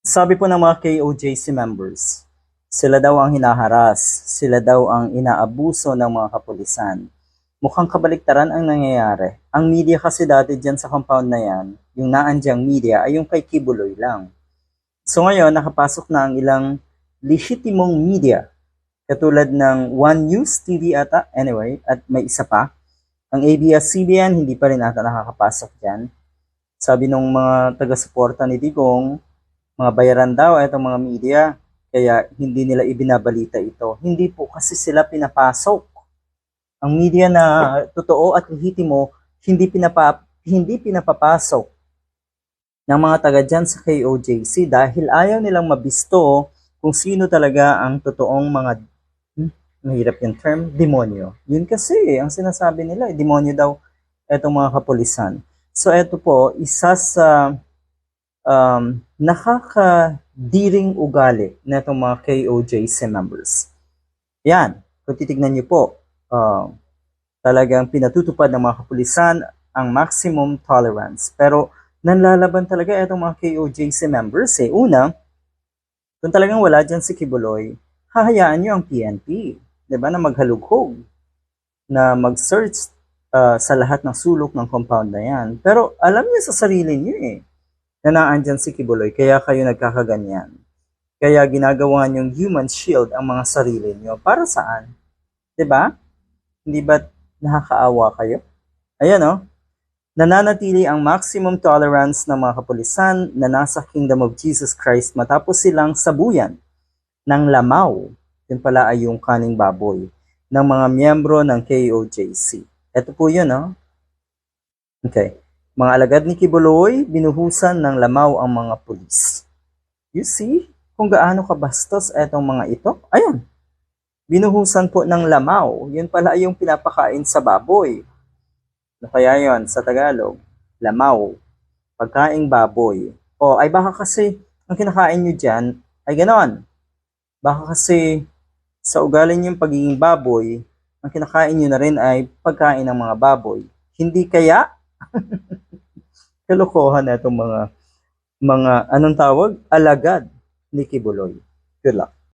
Sabi po ng mga KOJC members, sila daw ang hinaharas, sila daw ang inaabuso ng mga kapulisan. Mukhang kabaliktaran ang nangyayari. Ang media kasi dati dyan sa compound na yan, yung naandyang media ay yung kay Kibuloy lang. So ngayon, nakapasok na ang ilang lehitimong media, katulad ng One News TV ata, anyway, at may isa pa. Ang ABS-CBN, hindi pa rin ata nakakapasok dyan. Sabi nung mga taga-suporta ni Digong, mga bayaran daw itong mga media, kaya hindi nila ibinabalita ito. Hindi po kasi sila pinapasok. Ang media na totoo at legitimo, hindi, pinapa, hindi pinapapasok ng mga taga dyan sa KOJC dahil ayaw nilang mabisto kung sino talaga ang totoong mga, hmm, mahirap yung term, demonyo. Yun kasi, ang sinasabi nila, eh, demonyo daw itong mga kapulisan. So, ito po, isa sa um, nakakadiring ugali na itong mga KOJC members. Yan, kung titignan niyo po, uh, talagang pinatutupad ng mga kapulisan ang maximum tolerance. Pero nanlalaban talaga itong mga KOJC members eh. Una, kung talagang wala dyan si Kibuloy, hahayaan niyo ang PNP, 'di ba, na maghalughog, na mag-search uh, sa lahat ng sulok ng compound na yan. Pero alam niyo sa sarili niyo eh, na naandyan si Kibuloy, kaya kayo nagkakaganyan. Kaya ginagawa niyong human shield ang mga sarili niyo. Para saan? ba? Hindi ba nakakaawa kayo? Ayan oh. Nananatili ang maximum tolerance ng mga kapulisan na nasa Kingdom of Jesus Christ matapos silang sabuyan ng lamaw. Yun pala ay yung kaning baboy ng mga miyembro ng KOJC. Ito po yun, no? Okay. Mga alagad ni Kibuloy, binuhusan ng lamaw ang mga pulis. You see kung gaano kabastos etong mga ito? Ayan. Binuhusan po ng lamaw. Yun pala yung pinapakain sa baboy. Ano kaya yon sa Tagalog? Lamaw. Pagkaing baboy. O ay baka kasi ang kinakain nyo dyan ay ganon. Baka kasi sa ugali yung pagiging baboy, ang kinakain nyo na rin ay pagkain ng mga baboy. Hindi kaya? Kalokohan na itong mga mga anong tawag? Alagad ni Kibuloy. Good luck.